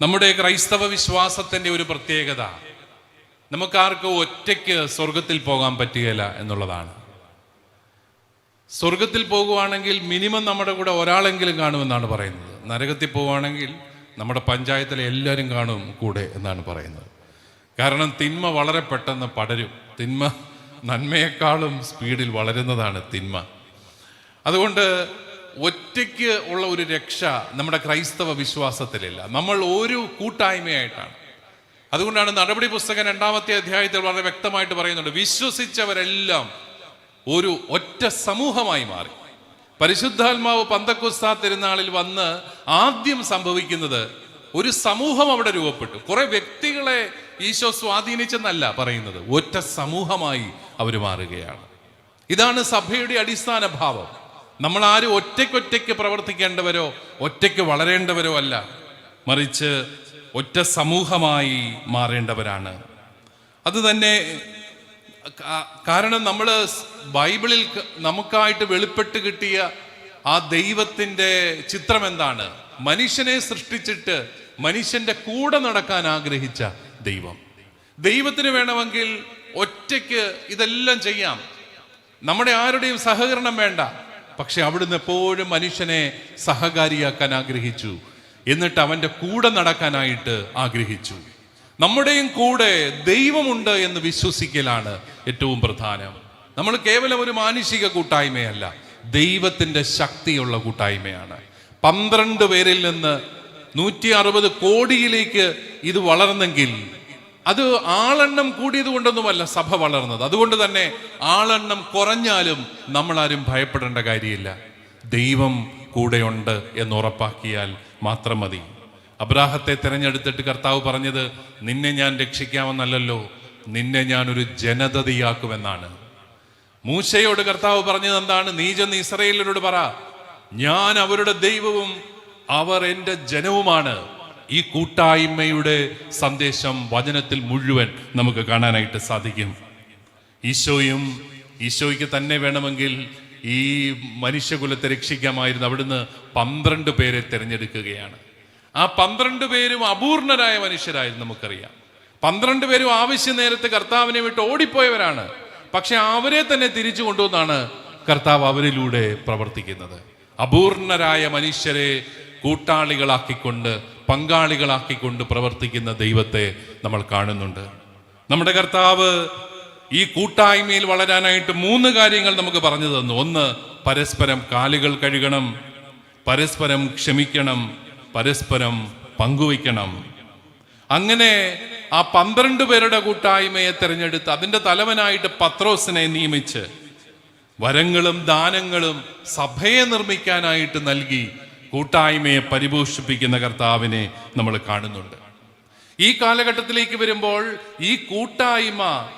നമ്മുടെ ക്രൈസ്തവ വിശ്വാസത്തിന്റെ ഒരു പ്രത്യേകത. നമുക്കാർക്കും ഒറ്റയ്ക്ക് സ്വർഗത്തിൽ പോകാൻ പറ്റുകയില്ല എന്നുള്ളതാണ്. സ്വർഗത്തിൽ പോകുവാണെങ്കിൽ മിനിമം നമ്മുടെ കൂടെ ഒരാളെങ്കിലും കാണുമെന്നാണ് പറയുന്നത്. നരകത്തിൽ പോവുകയാണെങ്കിൽ നമ്മുടെ പഞ്ചായത്തിലെ എല്ലാവരും കാണും കൂടെ എന്നാണ് പറയുന്നത്. കാരണം തിന്മ വളരെ പെട്ടെന്ന് പടരും. തിന്മ നന്മയെക്കാളും സ്പീഡിൽ വളരുന്നതാണ് തിന്മ. അതുകൊണ്ട് ഒറ്റയ്ക്ക് ഉള്ള ഒരു രക്ഷ നമ്മുടെ ക്രൈസ്തവ വിശ്വാസത്തിലില്ല. നമ്മൾ ഒരു കൂട്ടായ്മയായിട്ടാണ്. അതുകൊണ്ടാണ് നടപടി പുസ്തകം രണ്ടാമത്തെ അധ്യായത്തിൽ വളരെ വ്യക്തമായിട്ട് പറയുന്നുണ്ട് വിശ്വസിച്ചവരെല്ലാം ഒരു ഒറ്റ സമൂഹമായി മാറി. പരിശുദ്ധാത്മാവ് പന്തക്കുസ്താ തിരുനാളിൽ വന്ന് ആദ്യം സംഭവിക്കുന്നത് ഒരു സമൂഹം അവിടെ രൂപപ്പെട്ടു. കുറെ വ്യക്തികളെ ഈശോ സ്വാധീനിച്ചെന്നല്ല പറയുന്നത്. ഒറ്റ സമൂഹമായി അവർ മാറുകയാണ്. ഇതാണ് സഭയുടെ അടിസ്ഥാന ഭാവം. നമ്മൾ ആരും ഒറ്റയ്ക്കൊറ്റയ്ക്ക് പ്രവർത്തിക്കേണ്ടവരോ ഒറ്റയ്ക്ക് വളരേണ്ടവരോ അല്ല. മറിച്ച് ഒറ്റ സമൂഹമായി മാറേണ്ടവരാണ്. അത് തന്നെ കാരണം നമ്മൾ ബൈബിളിൽ നമുക്കായിട്ട് വെളിപ്പെട്ട് കിട്ടിയ ആ ദൈവത്തിന്റെ ചിത്രം എന്താണ് മനുഷ്യനെ സൃഷ്ടിച്ചിട്ട് മനുഷ്യന്റെ കൂടെ നടക്കാൻ ആഗ്രഹിച്ച ദൈവം. ദൈവത്തിന് വേണമെങ്കിൽ ഒറ്റയ്ക്ക് ഇതെല്ലാം ചെയ്യാം. നമ്മുടെ ആരുടെയും സഹകരണം വേണ്ട. പക്ഷെ അവിടുന്ന് എപ്പോഴും മനുഷ്യനെ സഹകാരിയാക്കാൻ ആഗ്രഹിച്ചു. എന്നിട്ട് അവന്റെ കൂടെ നടക്കാനായിട്ട് ആഗ്രഹിച്ചു. നമ്മുടെയും കൂടെ ദൈവമുണ്ട് എന്ന് വിശ്വസിക്കലാണ് ഏറ്റവും പ്രധാനം. നമ്മൾ കേവലം ഒരു മാനുഷിക കൂട്ടായ്മയല്ല ദൈവത്തിന്റെ ശക്തിയുള്ള കൂട്ടായ്മയാണ്. പന്ത്രണ്ട് പേരിൽ നിന്ന് നൂറ്റി അറുപത് കോടിയിലേക്ക് ഇത് വളർന്നെങ്കിൽ അത് ആളെണ്ണം കൂടിയത് കൊണ്ടൊന്നുമല്ല സഭ വളർന്നത്. അതുകൊണ്ട് തന്നെ ആളെണ്ണം കുറഞ്ഞാലും നമ്മൾ ആരും ഭയപ്പെടേണ്ട കാര്യമില്ല. ദൈവം കൂടെയുണ്ട് എന്ന് ഉറപ്പാക്കിയാൽ മാത്രം മതി. അബ്രാഹത്തെ തിരഞ്ഞെടുത്തിട്ട് കർത്താവ് പറഞ്ഞത് നിന്നെ ഞാൻ രക്ഷിക്കാമെന്നല്ലോ നിന്നെ ഞാൻ ഒരു ജനതയാക്കുമെന്നാണ് മൂശയോട് കർത്താവ് പറഞ്ഞത് എന്താണ്? നീ ചെന്ന് പറ ഞാൻ അവരുടെ ദൈവവും അവർ എന്റെ ജനവുമാണ്. ഈ കൂട്ടായ്മയുടെ സന്ദേശം വചനത്തിൽ മുഴുവൻ നമുക്ക് കാണാനായിട്ട് സാധിക്കും. ഈശോയും ഈശോയ്ക്ക് തന്നെ വേണമെങ്കിൽ ഈ മനുഷ്യകുലത്തെ രക്ഷിക്കാമായിരുന്നു. അവിടുന്ന് പന്ത്രണ്ട് പേരെ തിരഞ്ഞെടുക്കുകയാണ്. ആ പന്ത്രണ്ട് പേരും അപൂർണരായ മനുഷ്യരായിരുന്നു നമുക്കറിയാം. പന്ത്രണ്ട് പേരും ആവശ്യ നേരത്തെ കർത്താവിനെ വിട്ട് ഓടിപ്പോയവരാണ്. പക്ഷെ അവരെ തന്നെ തിരിച്ചു കൊണ്ടുവന്നാണ് കർത്താവ് അവരിലൂടെ പ്രവർത്തിക്കുന്നത്. അപൂർണരായ മനുഷ്യരെ കൂട്ടാളികളാക്കിക്കൊണ്ട് പങ്കാളികളാക്കിക്കൊണ്ട് പ്രവർത്തിക്കുന്ന ദൈവത്തെ നമ്മൾ കാണുന്നുണ്ട്. നമ്മുടെ കർത്താവ് ഈ കൂട്ടായ്മയിൽ വളരാനായിട്ട് മൂന്ന് കാര്യങ്ങൾ നമുക്ക് പറഞ്ഞു തന്നു. ഒന്ന് പരസ്പരം കാലുകൾ കഴുകണം. പരസ്പരം ക്ഷമിക്കണം. പരസ്പരം പങ്കുവയ്ക്കണം. അങ്ങനെ ആ പന്ത്രണ്ട് പേരുടെ കൂട്ടായ്മയെ തിരഞ്ഞെടുത്ത് അതിന്റെ തലവനായിട്ട് പത്രോസിനെ നിയമിച്ച് വരങ്ങളും ദാനങ്ങളും സഭയെ നിർമ്മിക്കാനായിട്ട് നൽകി കൂട്ടായ്മയെ പരിപോഷിപ്പിക്കുന്ന കർത്താവിനെ നമ്മൾ കാണുന്നുണ്ട്. ഈ കാലഘട്ടത്തിലേക്ക് വരുമ്പോൾ ഈ കൂട്ടായ്മ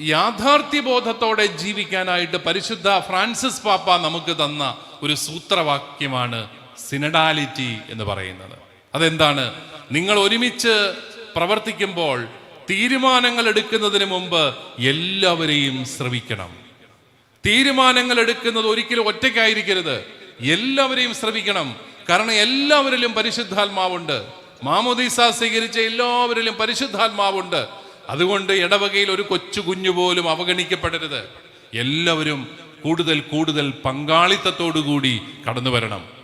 യാഥാർത്ഥ്യബോധത്തോടെ ജീവിക്കാനായിട്ട് പരിശുദ്ധ ഫ്രാൻസിസ് പാപ്പ നമുക്ക് തന്ന ഒരു സൂത്രവാക്യമാണ് സിനഡാലിറ്റി എന്ന് പറയുന്നത്. അതെന്താണ്? നിങ്ങൾ ഒരുമിച്ച് പ്രവർത്തിക്കുമ്പോൾ തീരുമാനങ്ങൾ എടുക്കുന്നതിന് മുമ്പ് എല്ലാവരെയും ശ്രവിക്കണം. തീരുമാനങ്ങൾ എടുക്കുന്നത് ഒരിക്കലും ഒറ്റയ്ക്കായിരിക്കരുത്. എല്ലാവരെയും ശ്രമിക്കണം കാരണം എല്ലാവരിലും പരിശുദ്ധാത്മാവുണ്ട്. മാമോദീസ സ്വീകരിച്ച എല്ലാവരിലും പരിശുദ്ധാത്മാവുണ്ട്. അതുകൊണ്ട് ഇടവകയിൽ ഒരു കൊച്ചു കുഞ്ഞു പോലും അവഗണിക്കപ്പെടരുത്. എല്ലാവരും കൂടുതൽ കൂടുതൽ പങ്കാളിത്തത്തോടു കൂടി കടന്നു വരണം